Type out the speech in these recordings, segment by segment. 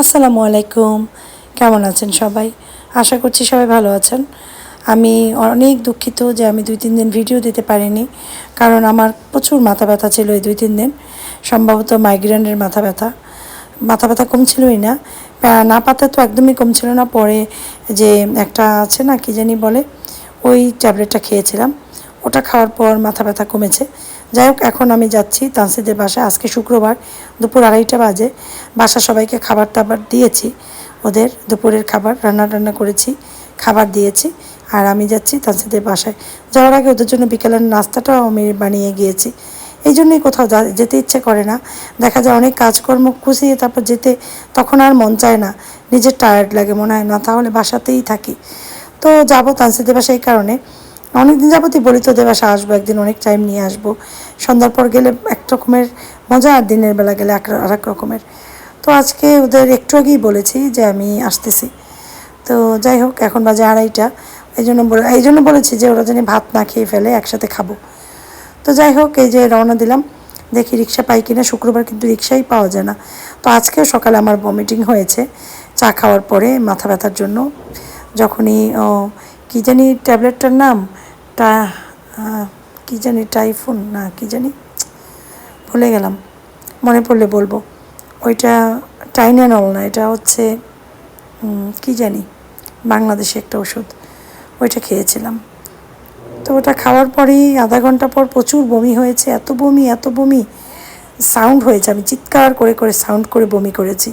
আসসালামু আলাইকুম। কেমন আছেন সবাই? আশা করছি সবাই ভালো আছেন। আমি অনেক দুঃখিত যে আমি দুই তিন দিন ভিডিও দিতে পারিনি, কারণ আমার প্রচুর মাথা ব্যথা ছিল এই দুই তিন দিন। সম্ভবত মাইগ্রেনের মাথা ব্যথা। মাথা ব্যথা কমছিলই না। না পাতা তো একদমই কমছিল না। পরে যে একটা আছে না, কি জানি বলে, ওই ট্যাবলেটটা খেয়েছিলাম। ওটা খাওয়ার পর মাথা ব্যথা কমেছে। যাই হোক, এখন আমি যাচ্ছি তানসিদের বাসায়। আজকে শুক্রবার, দুপুর আড়াইটা বাজে। বাসা সবাইকে খাবার টাবার দিয়েছি। ওদের দুপুরের খাবার, রান্না টান্না করেছি, খাবার দিয়েছি। আর আমি যাচ্ছি তানসিদের বাসায়। যাওয়ার আগে ওদের জন্য বিকেলের নাস্তাটাও আমি বানিয়ে গিয়েছি। এই জন্যই কোথাও যেতে ইচ্ছে করে না। দেখা যায় অনেক কাজকর্ম খুশিয়ে তারপর যেতে তখন আর মন চায় না। নিজের টায়ার্ড লাগে, মনে হয় না, তাহলে বাসাতেই থাকি। তো যাব তানসিদের বাসায় এই কারণে। অনেকদিন যাবতই বলি তোদের বাসা আসব, একদিন অনেক টাইম নিয়ে আসব। সন্ধ্যার পর গেলে এক রকমের মজা আর দিনের বেলা গেলে এক আর এক রকমের। তো আজকে ওদের একটু আগেই বলেছি যে আমি আসতেছি। তো যাই হোক, এখন বাজে আড়াইটা। এই জন্য এই জন্য বলেছি যে ওরা যেন ভাত না খেয়ে ফেলে একসাথে খাব। তো যাই হোক, এই যে রওনা দিলাম, দেখি রিক্সা পাই কিনা, শুক্রবার কিন্তু রিক্সাই পাওয়া যায় না। তো আজকেও সকালে আমার ভমিটিং হয়েছে, চা খাওয়ার পরে মাথা ব্যথার জন্য। যখনই কি জানি ট্যাবলেটটার নাম? টা কি জানি টাইফুন, না, কি জানি? ভুলে গেলাম, মনে পড়লে বলব। ওইটা টাইনানল না, এটা হচ্ছে কি জানি? বাংলাদেশে একটা ওষুধ, ওইটা খেয়েছিলাম। তো ওটা খাওয়ার পরেই আধা ঘণ্টা পর প্রচুর বমি হয়েছে, এত বমি এত বমি। সাউন্ড হয়েছে, আমি চিৎকার করে করে সাউন্ড করে বমি করেছি।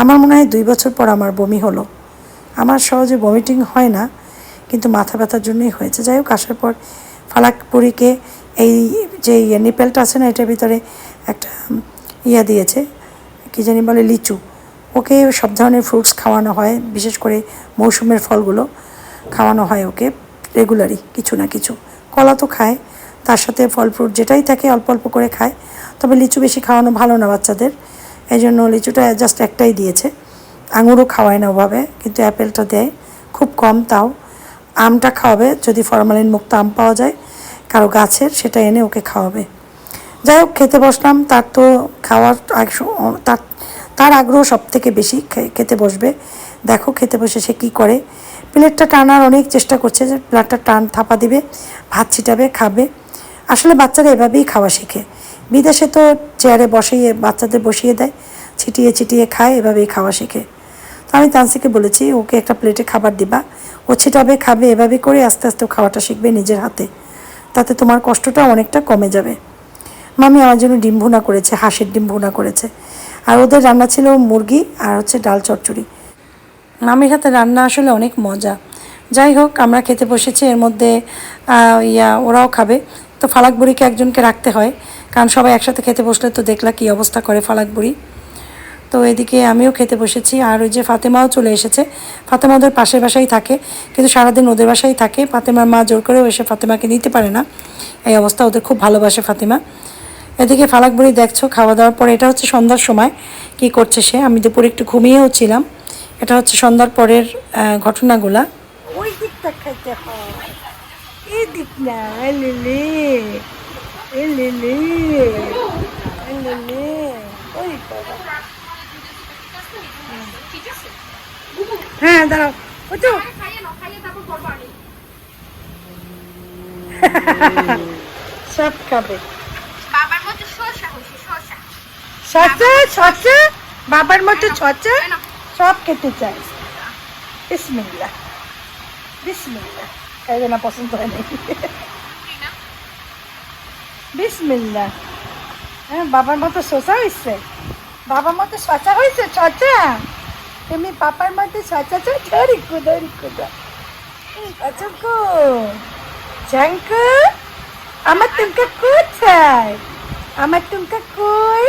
আমার মনে হয় দুই বছর পর আমার বমি হলো। আমার সহজে বমিটিং হয় না, কিন্তু মাথা ব্যথার জন্যই হয়েছে। যাই হোক, আসার পর ফালাকপুরিকে এই যে ইয়ে নিপেলটা আছে না, এটার ভিতরে একটা ইয়া দিয়েছে, কী জানি বলে, লিচু। ওকে সব ধরনের ফ্রুটস খাওয়ানো হয়, বিশেষ করে মৌসুমের ফলগুলো খাওয়ানো হয় ওকে। রেগুলারই, কিছু না কিছু। কলা তো খায়, তার সাথে ফল ফ্রুট যেটাই থাকে অল্প অল্প করে খায়। তবে লিচু বেশি খাওয়ানো ভালো না বাচ্চাদের। এই জন্য লিচুটা জাস্ট একটাই দিয়েছে। আঙুরও খাওয়ায় না ওভাবে, কিন্তু অ্যাপেলটা দেয়। খুব কম তাও। আমটা খাওয়াবে, যদি ফরমালিন মুক্ত আম পাওয়া যায়, কারও গাছের, সেটা এনে ওকে খাওয়াবে। যাই হোক, খেতে বসলাম। তার তো খাওয়ার তার তার আগ্রহ সব থেকে বেশি খেতে বসবে। দেখো খেতে বসে সে কী করে। প্লেটটা টানার অনেক চেষ্টা করছে যে প্লেটটা টান, থাপা দিবে, ভাত ছিটাবে, খাবে। আসলে বাচ্চারা এভাবেই খাওয়া শেখে। বিদেশে তো চেয়ারে বসিয়ে, বাচ্চাদের বসিয়ে দেয়, ছিটিয়ে ছিটিয়ে খায়, এভাবেই খাওয়া শিখে। তো আমি তানসিকে বলেছি, ওকে একটা প্লেটে খাবার দিবা। ও ছিটাবে, খাবে, এভাবে করে আস্তে আস্তে খাওয়াটা শিখবে নিজের হাতে। তাতে তোমার কষ্টটা অনেকটা কমে যাবে। মামি আমার জন্য ডিম ভুনা করেছে, হাঁসের ডিম ভুনা করেছে। আর ওদের রান্না ছিল মুরগি আর হচ্ছে ডাল চচ্চড়ি। মামির হাতে রান্না আসলে অনেক মজা। যাই হোক, আমরা খেতে বসেছি, এর মধ্যে ইয়া, ওরাও খাবে। তো ফালাক বুড়িকে একজনকে রাখতে হয়, কারণ সবাই একসাথে খেতে বসলে তো দেখলা কী অবস্থা করে ফালাক বুড়ি। তো এদিকে আমিও খেতে বসেছি, আর ওই যে ফাতেমাও চলে এসেছে। ফাতেমা ওদের পাশের বাসায় থাকে, কিন্তু সারাদিন ওদের বাসায় থাকে। ফাতেমার মা জোর করেও এসে ফাতেমাকে নিতে পারে না। এই অবস্থা, ওদের খুব ভালোবাসে ফাতেমা। এদিকে ফালাক বুড়ি দেখছ, খাওয়া দাওয়ার পরে, এটা হচ্ছে সন্ধ্যার সময়, কি করছে সে? আমি দুপুরে একটু ঘুমিয়েও ছিলাম। এটা হচ্ছে সন্ধ্যার পরের আহ, ঘটনাগুলা। ওই দিকটা খাইতে হয়। এই দিক না এলিলি এলিলি এলিলি ওই হ্যাঁ দাঁড়াও ওই তো। সব খাবে। বাবার মতো শসা শসা বাবার মতো সচে সব খেতে চাই। বিসমিল্লা বিসমিল্লা খাইবে না, পছন্দ হয় নাকি বিসমিল্লা হ্যাঁ বাবার মতো শসা হয়েছে। বাবার মতো সচা হয়েছে সচা তুমি পাপার মতো সচা চা ধরি কু ধরি কু আচকু ঝাঙ্কু আমার তুমকা কোথায়? আমার তুমকা কই?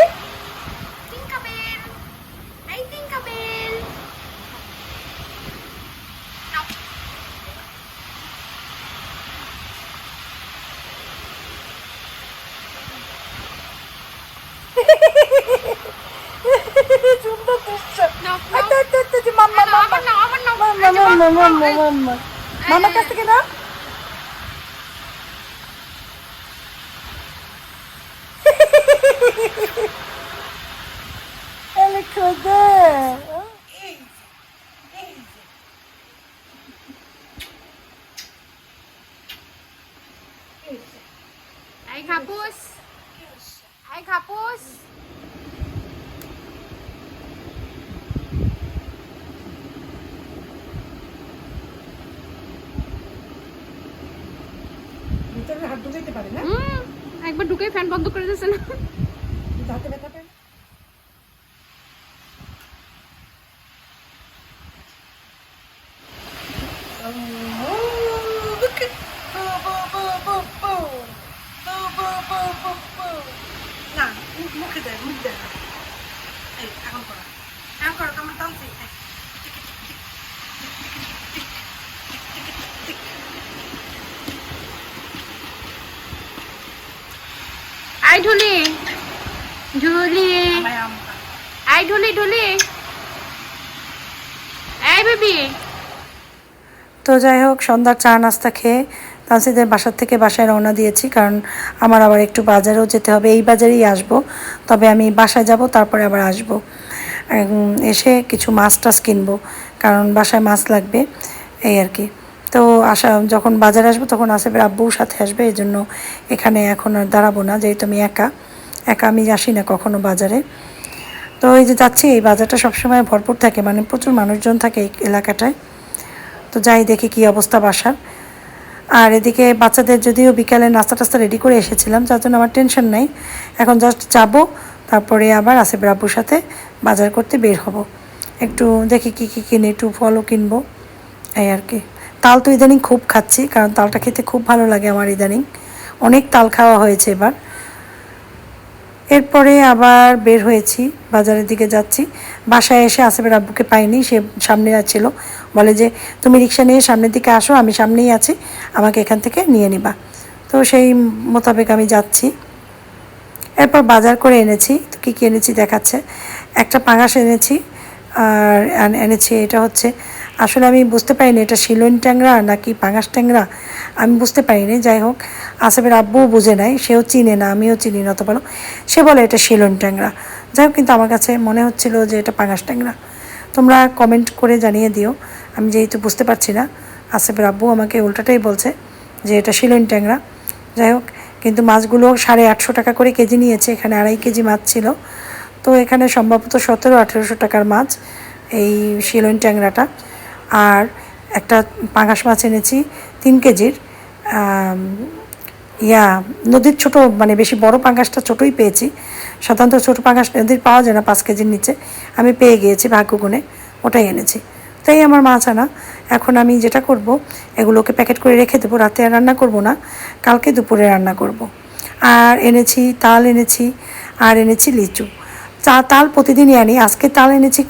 মাম্মা, নাও, মাম্মা। আমার নাও, আমার নাও। মাম্মা, এই যে মাম্মা, বাবা, মাম্মা, এই- মাম্মা। মামার কাছ থেকে নাও এলে খোদা এই খাপুস এই খাপুস ভিতরে পারে না একবার ঢুকে ফ্যান বন্ধ করে দিয়েছে না হাতে ব্যথা পায় না? মুখ- দেয় মুখ দেয় এখন করো। এখন করো, কেমন টানছি? আই ঢুলি ঢুলি। আই ঢুলি ঢুলি। এই বেবি। তো যাই হোক, সন্ধ্যার চা নাস্তা খেয়ে তানসিদের বাসার থেকে বাসায় রওনা দিয়েছি, কারণ আমার আবার একটু বাজারেও যেতে হবে। এই বাজারেই আসব, তবে আমি বাসায় যাব, তারপরে আবার আসব। এসে কিছু মাছ টাছ কিনবো, কারণ বাসায় মাছ লাগবে, এই আর কি। তো আসা যখন বাজারে আসব তখন আসেফের আব্বুর সাথে আসবে, এই জন্য এখানে এখন আর দাঁড়াবো না, যেহেতু আমি একা একা আমি আসি না কখনো বাজারে। তো এই যে যাচ্ছি, এই বাজারটা সবসময় ভরপুর থাকে মানে প্রচুর মানুষজন থাকে এই এলাকাটায়। তো যাই দেখি কি অবস্থা বাসার। আর এদিকে বাচ্চাদের যদিও বিকালে নাস্তা টাস্তা রেডি করে এসেছিলাম, যার জন্য আমার টেনশন নাই। এখন জাস্ট যাব, তারপরে আবার আসিফের আব্বুর সাথে বাজার করতে বের হব। একটু দেখি কি কি কিনে, একটু ফলও কিনবো, এই আর কি। তাল তো ইদানিং খুব খাচ্ছি, কারণ তালটা খেতে খুব ভালো লাগে আমার ইদানিং। অনেক তাল খাওয়া হয়েছে এবার। এরপরে আবার বের হয়েছি, বাজারের দিকে যাচ্ছি। বাসায় এসে আসিফের আব্বুকে পাইনি, সে সামনে ছিল বলে যে, তুমি রিক্সা নিয়ে সামনের দিকে আসো, আমি সামনেই আছি, আমাকে এখান থেকে নিয়ে নিবা। তো সেই মোতাবেক আমি যাচ্ছি। এরপর বাজার করে এনেছি, তো কী কী এনেছি দেখাচ্ছে। একটা পাঙাশ এনেছি আর এনেছি, এটা হচ্ছে আসলে আমি বুঝতে পারিনি এটা শিলন ট্যাংরা নাকি পাঙাশ ট্যাংরা। আমি বুঝতে পারিনি, যাই হোক। আসেফের আব্বুও বুঝে নাই, সেও চিনে না, আমিও চিনি না ভালো সে বলে এটা শিলন ট্যাংরা। যাই হোক, কিন্তু আমার কাছে মনে হচ্ছিল যে এটা পাঙাশ ট্যাংরা। তোমরা কমেন্ট করে জানিয়ে দিও, আমি যেহেতু বুঝতে পারছি না আসেফের আব্বু আমাকে উল্টাটাই বলছে যে এটা শিলন ট্যাংরা। যাই হোক, কিন্তু মাছগুলো সাড়ে আটশো টাকা করে কেজি নিয়েছে, এখানে আড়াই কেজি মাছ ছিল। তো এখানে সম্ভবত সতেরো আঠেরোশো টাকার মাছ এই শিলন ট্যাংরাটা। আর একটা পাঙাশ মাছ এনেছি, তিন কেজির। ইয়া, নদীর ছোট মানে বেশি বড় পাঙ্গাসটা ছোটোই পেয়েছি। সাধারণত ছোটো পাঙ্গাস নদীর পাওয়া যায় না পাঁচ কেজির নিচে। আমি পেয়ে গিয়েছি ভাগ্যগুণে, ওটাই এনেছি। তাই আমার মাছ আনা। এখন আমি যেটা করব, এগুলোকে প্যাকেট করে রেখে দেবো। রাতে আর রান্না করব না, কালকে দুপুরে রান্না করব। আর এনেছি, তাল এনেছি, আর এনেছি লিচু। চা, তাল প্রতিদিনই আনি। আজকে তাল এনেছি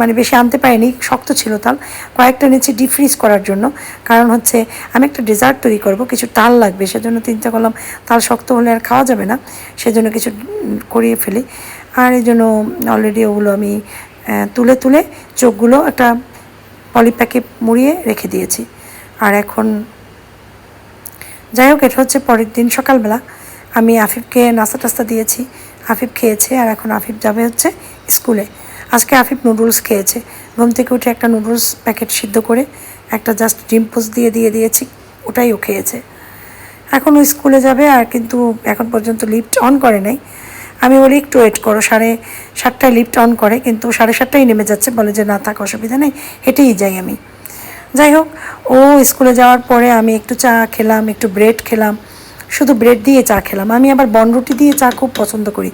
মানে বেশি আনতে পারিনি, শক্ত ছিল তাল। কয়েকটা এনেছি ডিপ ফ্রিজ করার জন্য। কারণ হচ্ছে, আমি একটা ডেজার্ট তৈরি করব, কিছু তাল লাগবে, সেজন্য চিন্তা করলাম। তাল শক্ত হলে আর খাওয়া যাবে না, সেজন্য কিছু করিয়ে ফেলি। আর এই জন্য অলরেডি ওগুলো আমি তুলে তুলে চোখগুলো একটা পলিপ্যাকে মুড়িয়ে রেখে দিয়েছি। আর এখন যাই হোক এটা হচ্ছে পরের দিন সকালবেলা। আমি আফিফকে নাস্তা টাস্তা দিয়েছি, আফিফ খেয়েছে, আর এখন আফিফ যাবে হচ্ছে স্কুলে। আজকে আফিফ নুডলস খেয়েছে। ঘুম থেকে উঠে একটা নুডলস প্যাকেট সিদ্ধ করে একটা জাস্ট ডিম পোস্ট দিয়ে দিয়ে দিয়েছি, ওটাই ও খেয়েছে। এখন ও স্কুলে যাবে আর কিন্তু এখন পর্যন্ত লিফট অন করে নাই। আমি বলি, একটু ওয়েট করো, সাড়ে সাতটায় লিফট অন করে। কিন্তু সাড়ে সাতটায় নেমে যাচ্ছে, বলে যে, না, থাক, অসুবিধা নেই। হেঁটেই যাই আমি। যাই হোক, ও স্কুলে যাওয়ার পরে আমি একটু চা খেলাম, একটু ব্রেড খেলাম। শুধু ব্রেড দিয়ে চা খেলাম। আমি আবার বনরুটি দিয়ে চা খুব পছন্দ করি।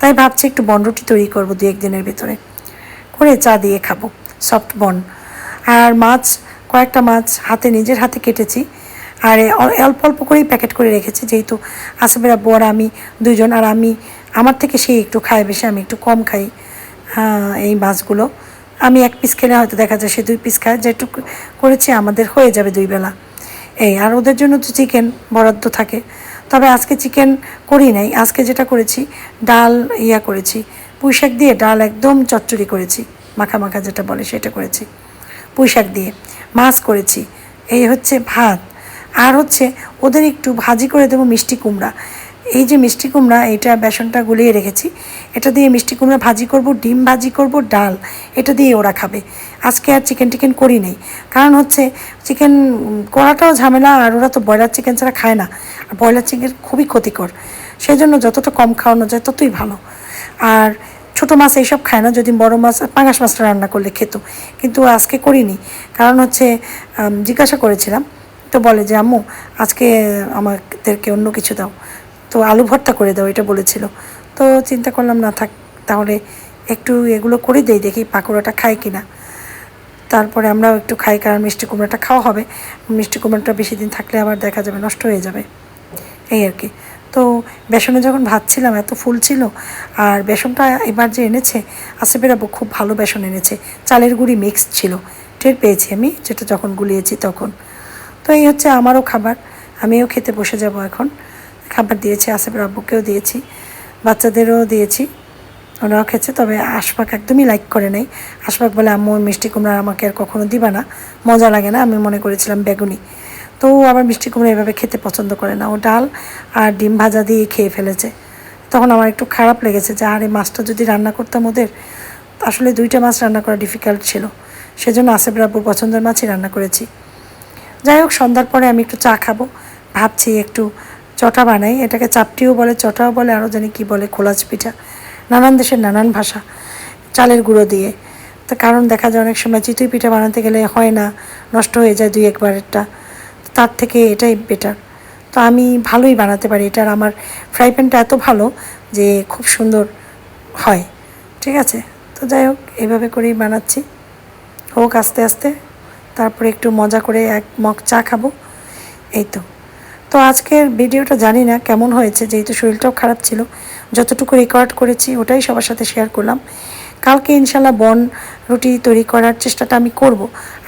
তাই ভাবছি একটু বনরুটি তৈরি করব দু একদিনের ভিতরে। করে চা দিয়ে খাব সফট বন আর মাছ কয়েকটা মাছ হাতে নিজের হাতে কেটেছি। আর অল্প অল্প করেই প্যাকেট করে রেখেছি যেহেতু আসবেরা বর আমি দুজন আর আমি আমার থেকে সেই একটু খায় বেশি আমি একটু কম খাই হ্যাঁ, এই মাছগুলো। আমি এক পিস খেলে হয়তো দেখা যায় সে দুই পিস খায়। যেটুকু করেছি আমাদের হয়ে যাবে দুই বেলা। এই আর ওদের জন্য তো চিকেন বরাদ্দ থাকে। তবে আজকে চিকেন করি নাই। আজকে যেটা করেছি ডাল ইয়া করেছি। পুঁই শাক দিয়ে ডাল একদম চচ্চড়ি করেছি, মাখা মাখা যেটা বলে সেটা করেছি। পুঁই শাক দিয়ে মাছ করেছি, এই হচ্ছে ভাত। আর হচ্ছে ওদের একটু ভাজি করে দেবো মিষ্টি কুমড়া। এই যে মিষ্টি কুমড়া, এটা বেসনটা গুলিয়ে রেখেছি। এটা দিয়ে মিষ্টি কুমড়া ভাজি করব, ডিম ভাজি করব, ডাল। এটা দিয়ে ওরা খাবে। আজকে আর চিকেন টিকেন করি নেই। কারণ হচ্ছে চিকেন করাটাও ঝামেলা, আর ওরা তো ব্রয়লার চিকেন ছাড়া খায় না। আর ব্রয়লার চিকেন খুবই ক্ষতিকর। সেই জন্য যতটা কম খাওয়ানো যায় ততই ভালো। আর ছোটো মাছ এইসব খায় না, যদি বড় মাছ, পাঙাশ মাছটা রান্না করলে খেত। কিন্তু আজকে করিনি। কারণ হচ্ছে জিজ্ঞাসা করেছিলাম। তো বলে যে, আম্মু, আজকে আমাদেরকে অন্য কিছু দাও। তো আলু ভর্তা করে দাও, এটা বলেছিল। তো চিন্তা করলাম, না থাক, তাহলে একটু এগুলো করে দেই, দেখি পাকোড়াটা খায় কি না তারপরে আমরাও একটু খাই, কারণ মিষ্টি কুমড়াটা খাওয়া হবে। মিষ্টি কুমড়াটা বেশি দিন থাকলে আবার দেখা যাবে নষ্ট হয়ে যাবে। এই আর কি। তো বেসনে যখন ভাজছিলাম এত ফুল ছিল, আর বেসনটা এবার যে এনেছে, আসিফের আব্বু খুব ভালো বেসন এনেছে, চালের গুঁড়ি মিক্স ছিল। টের পেয়েছি আমি, যেটা যখন গুলিয়েছি তখন। তো এই হচ্ছে আমারও খাবার, আমিও খেতে বসে যাব এখন। খাবার দিয়েছি, আসিফের আব্বুকেও দিয়েছি, বাচ্চাদেরও দিয়েছি। ওনারাও খেয়েছে, তবে আশফাক একদমই লাইক করে নাই। আশফাক বলে, আম্মু, মিষ্টি কুমড়া আমাকে আর কখনো দিবা না। মজা লাগে না, আমি মনে করেছিলাম বেগুনি। তো আবার মিষ্টি কুমড়া এভাবে খেতে পছন্দ করে না। ও ডাল আর ডিম ভাজা দিয়ে খেয়ে ফেলেছে। তখন আমার একটু খারাপ লেগেছে যে, আর এই মাছটা যদি রান্না করতাম ওদের, আসলে দুইটা মাছ রান্না করা ডিফিকাল্ট ছিল। সেজন্য আসিফ রাব্বুর পছন্দের মাছই রান্না করেছি। যাই হোক, সন্ধ্যার পরে আমি একটু চা খাব। ভাবছি একটু চটা বানাই। এটাকে চাপটিও বলে, চটাও বলে, আরও জানি কি বলে, খোলাচ পিঠা। নানান দেশের নানান ভাষা, চালের গুঁড়ো দিয়ে। তো কারণ দেখা যায় অনেক সময় চিতই পিঠা বানাতে গেলে হয় না, নষ্ট হয়ে যায় দুই একবারেরটা। তার থেকে এটাই বেটার তো আমি ভালোই বানাতে পারি, এটার আমার ফ্রাই প্যানটা এত ভালো যে খুব সুন্দর হয়, ঠিক আছে? তো যাই হোক এইভাবে করেই বানাচ্ছি। হোক আস্তে আস্তে, তারপরে একটু মজা করে এক মগ চা খাব, এই তো। তো আজকের ভিডিওটা জানি না কেমন হয়েছে, যেহেতু শরীরটাও খারাপ ছিল, যতটুকু রেকর্ড করেছি ওটাই সবার সাথে শেয়ার করলাম। কালকে ইনশাল্লাহ বন রুটি তৈরি করার চেষ্টাটা আমি করব।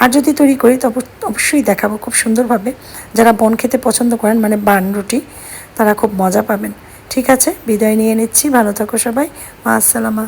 আর যদি তৈরি করি তো অবশ্যই দেখাবো খুব সুন্দরভাবে। যারা বন খেতে পছন্দ করেন মানে বান রুটি, তারা খুব মজা পাবেন। ঠিক আছে, বিদায় নিয়ে নিচ্ছি। ভালো থাকো সবাই। মা আসসালামা।